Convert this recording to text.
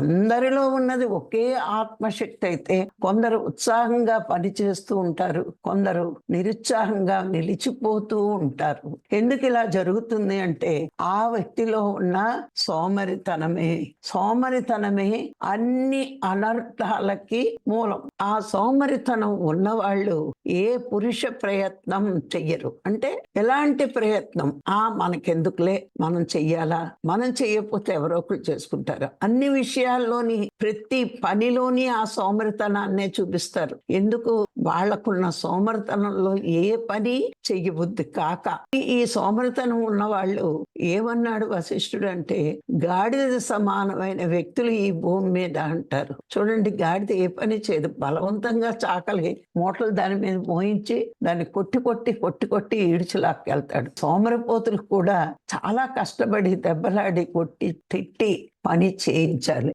అందరిలో ఉన్నది ఒకే ఆత్మశక్తి అయితే కొందరు ఉత్సాహంగా పనిచేస్తూ ఉంటారు కొందరు నిరుత్సాహంగా నిలిచిపోతూ ఉంటారు. ఎందుకు ఇలా జరుగుతుంది అంటే ఆ వ్యక్తిలో ఉన్న సోమరితనమే సోమరితనమే అన్ని అనర్థాలకి మూలం. ఆ సోమరితనం ఉన్నవాళ్ళు ఏ పురుష ప్రయత్నం చెయ్యరు. అంటే ఎలాంటి ప్రయత్నం? ఆ మనకెందుకులే మనం చెయ్యాలా? మనం చెయ్యకపోతే ఎవరో ఒకరు చేసుకుంటారు? అన్ని విషయాలు విషయాల్లోని ప్రతి పనిలోని ఆ సోమరితనాన్నే చూపిస్తారు. ఎందుకు? వాళ్ళకున్న సోమరితనంలో ఏ పని చెయ్యబుద్ది కాక. ఈ- సోమరితనం ఉన్న వాళ్ళు ఏమన్నాడు వశిష్ఠుడు అంటే గాడిద సమానమైన వ్యక్తులు ఈ భూమి మీద అంటారు. చూడండి గాడిద ఏ పని చేయదు. బలవంతంగా చాకలి మూటలు దాని మీద మోయించి దాన్ని కొట్టి కొట్టి కొట్టి కొట్టి ఈడ్చిలాక్కెళ్తాడు సోమరిపోతులు కూడా చాలా కష్టపడి దెబ్బలాడి కొట్టి తిట్టి పని చేయించాలి.